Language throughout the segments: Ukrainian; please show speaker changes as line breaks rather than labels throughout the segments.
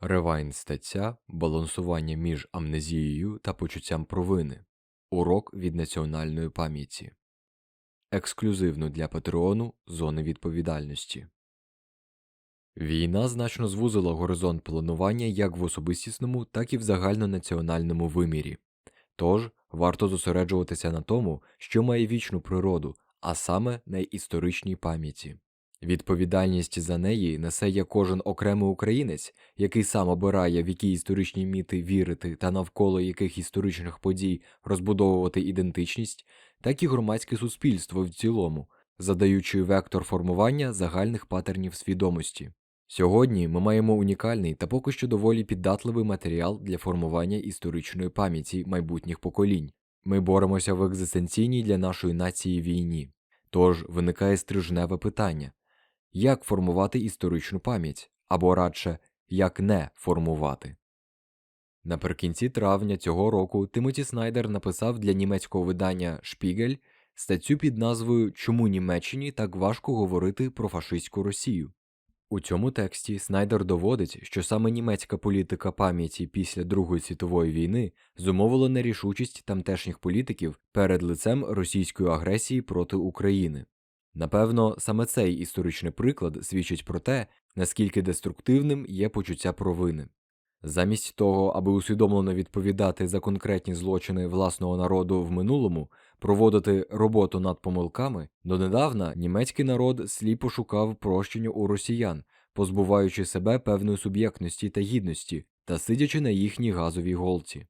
Ревайн стаття Балансування між амнезією та почуттям провини. Урок від національної пам'яті. Ексклюзивно для Патреону зони відповідальності. Війна значно звузила горизонт планування як в особистісному, так і в загальнонаціональному вимірі. Тож варто зосереджуватися на тому, що має вічну природу, а саме на історичній пам'яті. Відповідальність за неї несе як кожен окремий українець, який сам обирає, в які історичні міти вірити та навколо яких історичних подій розбудовувати ідентичність, так і громадське суспільство в цілому, задаючи вектор формування загальних патернів свідомості. Сьогодні ми маємо унікальний та поки що доволі піддатливий матеріал для формування історичної пам'яті майбутніх поколінь. Ми боремося в екзистенційній для нашої нації війні. Тож виникає стрижневе питання як формувати історичну пам'ять, або радше, як не формувати. Наприкінці травня цього року Тимоті Снайдер написав для німецького видання Шпігель статтю під назвою Чому Німеччині так важко говорити про фашистську Росію. У цьому тексті Снайдер доводить, що саме німецька політика пам'яті після Другої світової війни зумовила нерішучість тамтешніх політиків перед лицем російської агресії проти України. Напевно, саме цей історичний приклад свідчить про те, наскільки деструктивним є почуття провини. Замість того, аби усвідомлено відповідати за конкретні злочини власного народу в минулому, проводити роботу над помилками, донедавна німецький народ сліпо шукав прощення у росіян, позбуваючи себе певної суб'єктності та гідності та сидячи на їхній газовій голці.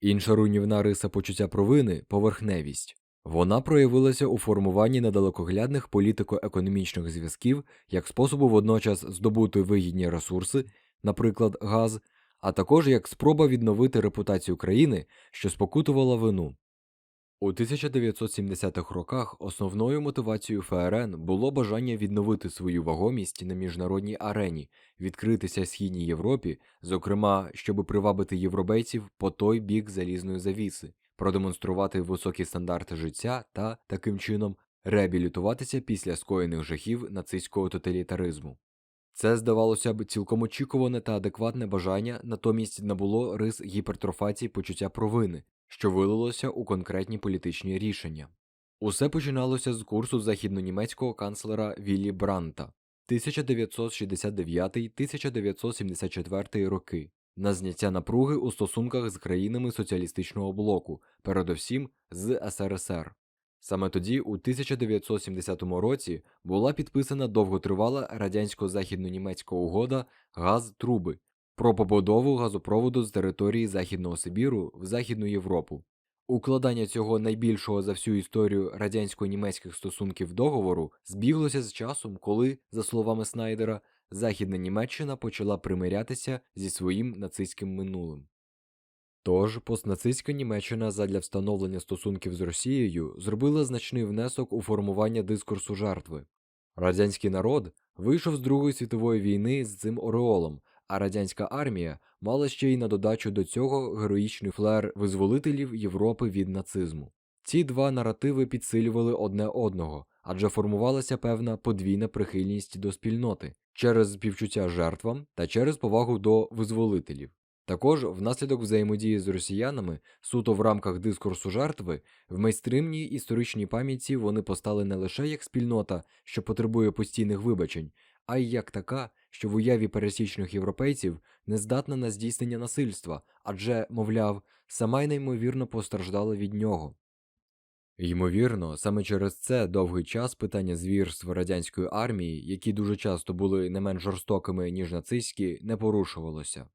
Інша руйнівна риса почуття провини поверхневість. Вона проявилася у формуванні недалекоглядних політико-економічних зв'язків як способу водночас здобути вигідні ресурси, наприклад, газ, а також як спроба відновити репутацію країни, що спокутувала вину. У 1970-х роках основною мотивацією ФРН було бажання відновити свою вагомість на міжнародній арені, відкритися Східній Європі, зокрема, щоб привабити європейців по той бік залізної завіси продемонструвати високі стандарти життя та, таким чином, реабілітуватися після скоєних жахів нацистського тоталітаризму. Це здавалося б цілком очікуване та адекватне бажання, натомість набуло рис гіпертрофації почуття провини, що вилилося у конкретні політичні рішення. Усе починалося з курсу західнонімецького канцлера Віллі Бранта 1969-1974 роки, на зняття напруги у стосунках з країнами соціалістичного блоку, передовсім з СРСР. Саме тоді, у 1970 році, була підписана довготривала радянсько-західно-німецька угода Газ Труби про побудову газопроводу з території Західного Сибіру в Західну Європу. Укладання цього найбільшого за всю історію радянсько-німецьких стосунків договору збіглося з часом, коли, за словами Снайдера, Західна Німеччина почала примирятися зі своїм нацистським минулим. Тож постнацистська Німеччина задля встановлення стосунків з Росією зробила значний внесок у формування дискурсу жертви. Радянський народ вийшов з Другої світової війни з цим ореолом, а радянська армія мала ще й на додачу до цього героїчний флер визволителів Європи від нацизму. Ці два наративи підсилювали одне одного, адже формувалася певна подвійна прихильність до спільноти через співчуття жертвам та через повагу до визволителів. Також внаслідок взаємодії з росіянами, суто в рамках дискурсу жертви, в майстримній історичній пам'яті вони постали не лише як спільнота, що потребує постійних вибачень, а й як така, що в уяві пересічних європейців не здатна на здійснення насильства, адже, мовляв, сама й неймовірно постраждала від нього. Ймовірно, саме через це довгий час питання звірств радянської армії, які дуже часто були не менш жорстокими, ніж нацистські, не порушувалося.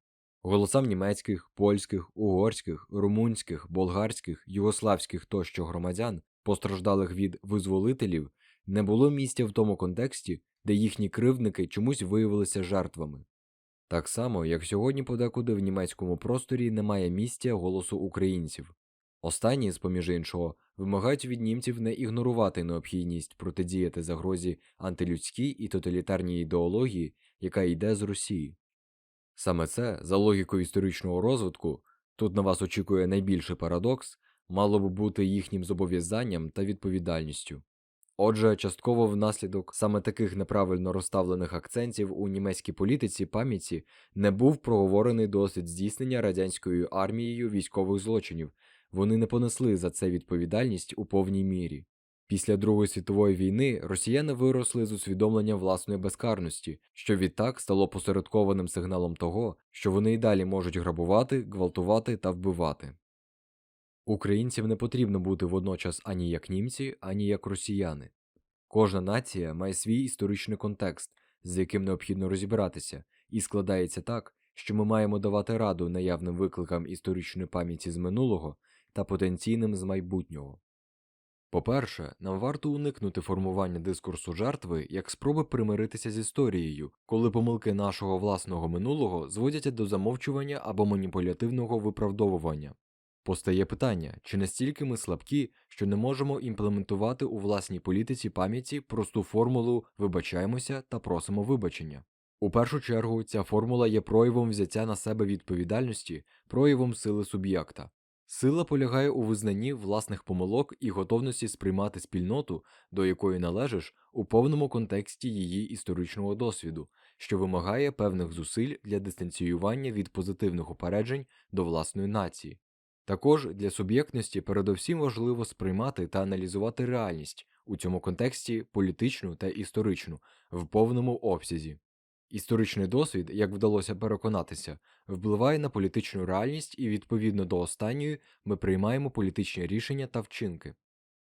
Голосам німецьких, польських, угорських, румунських, болгарських, югославських тощо громадян, постраждалих від визволителів, не було місця в тому контексті, де їхні кривдники чомусь виявилися жертвами. Так само, як сьогодні подекуди в німецькому просторі немає місця голосу українців. Останні, з поміж іншого, вимагають від німців не ігнорувати необхідність протидіяти загрозі антилюдській і тоталітарній ідеології, яка йде з Росії. Саме це, за логікою історичного розвитку, тут на вас очікує найбільший парадокс, мало б бути їхнім зобов'язанням та відповідальністю. Отже, частково внаслідок саме таких неправильно розставлених акцентів у німецькій політиці пам'яті не був проговорений досвід здійснення радянською армією військових злочинів, вони не понесли за це відповідальність у повній мірі. Після Другої світової війни росіяни виросли з усвідомленням власної безкарності, що відтак стало посередкованим сигналом того, що вони й далі можуть грабувати, гвалтувати та вбивати. Українців не потрібно бути водночас ані як німці, ані як росіяни. Кожна нація має свій історичний контекст, з яким необхідно розібратися, і складається так, що ми маємо давати раду наявним викликам історичної пам'яті з минулого та потенційним з майбутнього. По-перше, нам варто уникнути формування дискурсу жертви як спроби примиритися з історією, коли помилки нашого власного минулого зводяться до замовчування або маніпулятивного виправдовування. Постає питання, чи настільки ми слабкі, що не можемо імплементувати у власній політиці пам'яті просту формулу вибачаємося та просимо вибачення. У першу чергу, ця формула є проявом взяття на себе відповідальності, проявом сили суб'єкта. Сила полягає у визнанні власних помилок і готовності сприймати спільноту, до якої належиш, у повному контексті її історичного досвіду, що вимагає певних зусиль для дистанціювання від позитивних упереджень до власної нації. Також для суб'єктності передовсім важливо сприймати та аналізувати реальність у цьому контексті політичну та історичну в повному обсязі. Історичний досвід, як вдалося переконатися, впливає на політичну реальність і відповідно до останньої ми приймаємо політичні рішення та вчинки.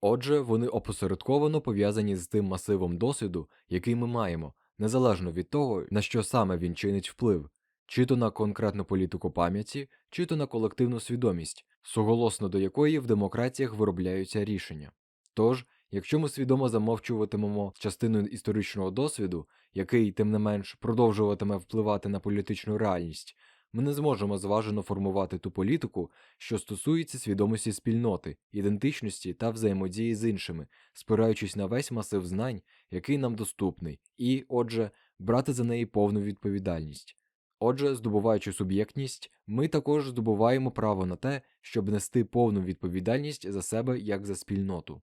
Отже, вони опосередковано пов'язані з тим масивом досвіду, який ми маємо, незалежно від того, на що саме він чинить вплив, чи то на конкретну політику пам'яті, чи то на колективну свідомість, суголосно до якої в демократіях виробляються рішення. Тож, якщо ми свідомо замовчуватимемо частину історичного досвіду, який, тим не менш, продовжуватиме впливати на політичну реальність, ми не зможемо зважено формувати ту політику, що стосується свідомості спільноти, ідентичності та взаємодії з іншими, спираючись на весь масив знань, який нам доступний, і, отже, брати за неї повну відповідальність. Отже, здобуваючи суб'єктність, ми також здобуваємо право на те, щоб нести повну відповідальність за себе як за спільноту.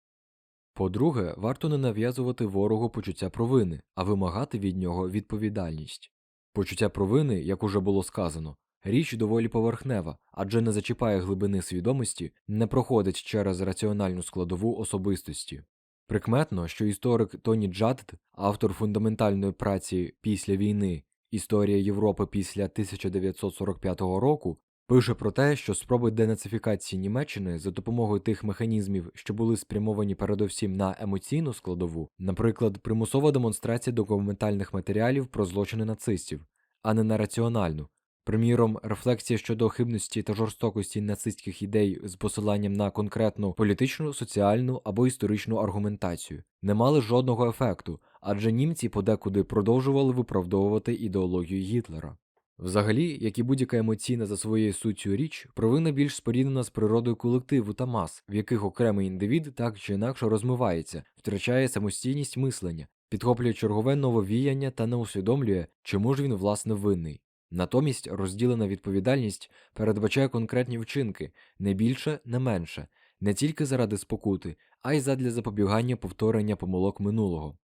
По-друге, варто не нав'язувати ворогу почуття провини, а вимагати від нього відповідальність. Почуття провини, як уже було сказано, річ доволі поверхнева, адже не зачіпає глибини свідомості, не проходить через раціональну складову особистості. Прикметно, що історик Тоні Джадд, автор фундаментальної праці після війни Історія Європи після 1945 року пише про те, що спроби денацифікації Німеччини за допомогою тих механізмів, що були спрямовані передовсім на емоційну складову, наприклад, примусова демонстрація документальних матеріалів про злочини нацистів, а не на раціональну. Приміром, рефлексія щодо хибності та жорстокості нацистських ідей з посиланням на конкретну політичну, соціальну або історичну аргументацію не мали жодного ефекту, адже німці подекуди продовжували виправдовувати ідеологію Гітлера. Взагалі, як і будь-яка емоційна за своєю суттю річ, провина більш споріднена з природою колективу та мас, в яких окремий індивід так чи інакше розмивається, втрачає самостійність мислення, підхоплює чергове нововіяння та не усвідомлює, чому ж він власне винний. Натомість розділена відповідальність передбачає конкретні вчинки, не більше, не менше, не тільки заради спокути, а й задля запобігання повторення помилок минулого.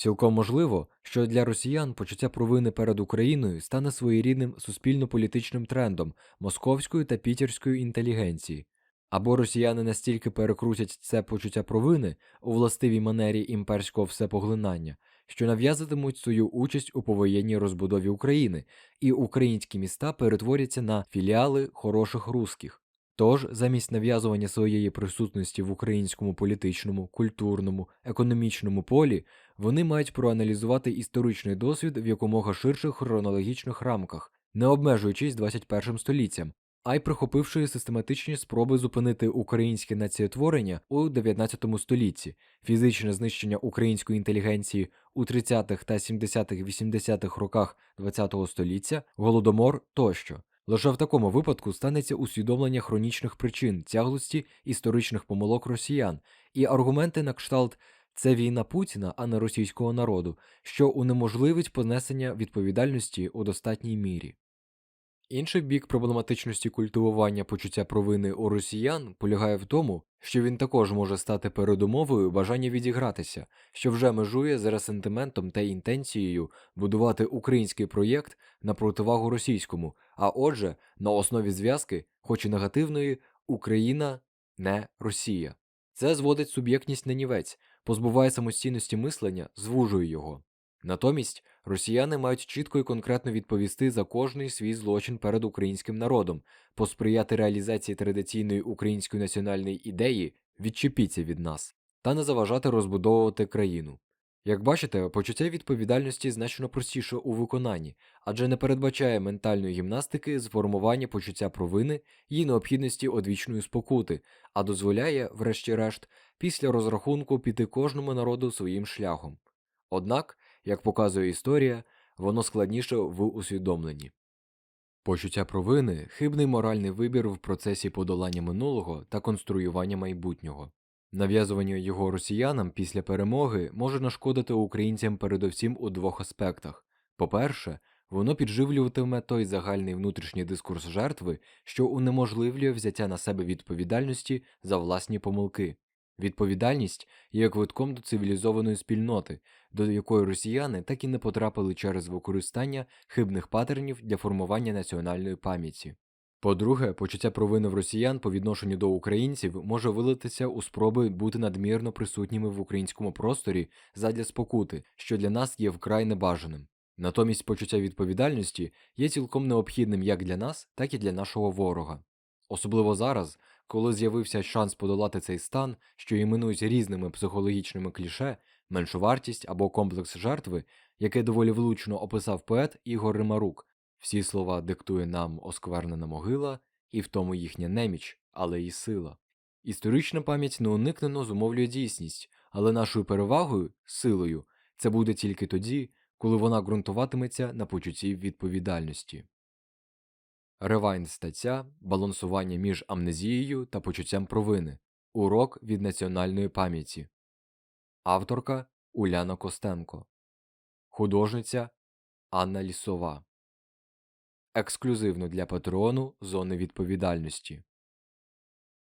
Цілком можливо, що для росіян почуття провини перед Україною стане своєрідним суспільно-політичним трендом московської та пітерської інтелігенції, або росіяни настільки перекрутять це почуття провини у властивій манері імперського всепоглинання, що нав'язатимуть свою участь у повоєнній розбудові України, і українські міста перетворяться на філіали хороших русських. Тож, замість нав'язування своєї присутності в українському політичному, культурному, економічному полі, вони мають проаналізувати історичний досвід в якомога ширших хронологічних рамках, не обмежуючись 21 століттям, а й прихопивши систематичні спроби зупинити українське націєтворення у 19 столітті, фізичне знищення української інтелігенції у 30-х та 70-х-80-х роках ХХ століття, голодомор тощо. Лише в такому випадку станеться усвідомлення хронічних причин тяглості історичних помилок росіян і аргументи на кшталт це війна Путіна, а не російського народу, що унеможливить понесення відповідальності у достатній мірі. Інший бік проблематичності культивування почуття провини у росіян полягає в тому, що він також може стати передумовою бажання відігратися, що вже межує з ресентиментом та інтенцією будувати український проєкт на противагу російському, а отже, на основі зв'язки, хоч і негативної, Україна не Росія. Це зводить суб'єктність на нівець, позбуває самостійності мислення, звужує його. Натомість росіяни мають чітко і конкретно відповісти за кожний свій злочин перед українським народом, посприяти реалізації традиційної української національної ідеї відчепіться від нас та не заважати розбудовувати країну. Як бачите, почуття відповідальності значно простіше у виконанні, адже не передбачає ментальної гімнастики з формування почуття провини і необхідності одвічної спокути, а дозволяє, врешті-решт, після розрахунку піти кожному народу своїм шляхом. Однак, як показує історія, воно складніше в усвідомленні. Почуття провини хибний моральний вибір в процесі подолання минулого та конструювання майбутнього. Нав'язування його росіянам після перемоги може нашкодити українцям передовсім у двох аспектах. По-перше, воно підживлюватиме той загальний внутрішній дискурс жертви, що унеможливлює взяття на себе відповідальності за власні помилки. Відповідальність є квитком до цивілізованої спільноти, до якої росіяни так і не потрапили через використання хибних патернів для формування національної пам'яті. По-друге, почуття провини в росіян по відношенню до українців може вилитися у спроби бути надмірно присутніми в українському просторі задля спокути, що для нас є вкрай небажаним. Натомість почуття відповідальності є цілком необхідним як для нас, так і для нашого ворога. Особливо зараз, коли з'явився шанс подолати цей стан, що іменують різними психологічними кліше, меншовартість або комплекс жертви, яке доволі влучно описав поет Ігор Римарук. Всі слова диктує нам осквернена могила, і в тому їхня неміч, але і сила. Історична пам'ять неуникнено зумовлює дійсність, але нашою перевагою, силою, це буде тільки тоді, коли вона ґрунтуватиметься на почутті відповідальності. Ревайн стаття Балансування між амнезією та почуттям провини. Урок від національної пам'яті. Авторка Уляна Костенко. Художниця Анна Лісова. Ексклюзивно для Патреону Зони відповідальності.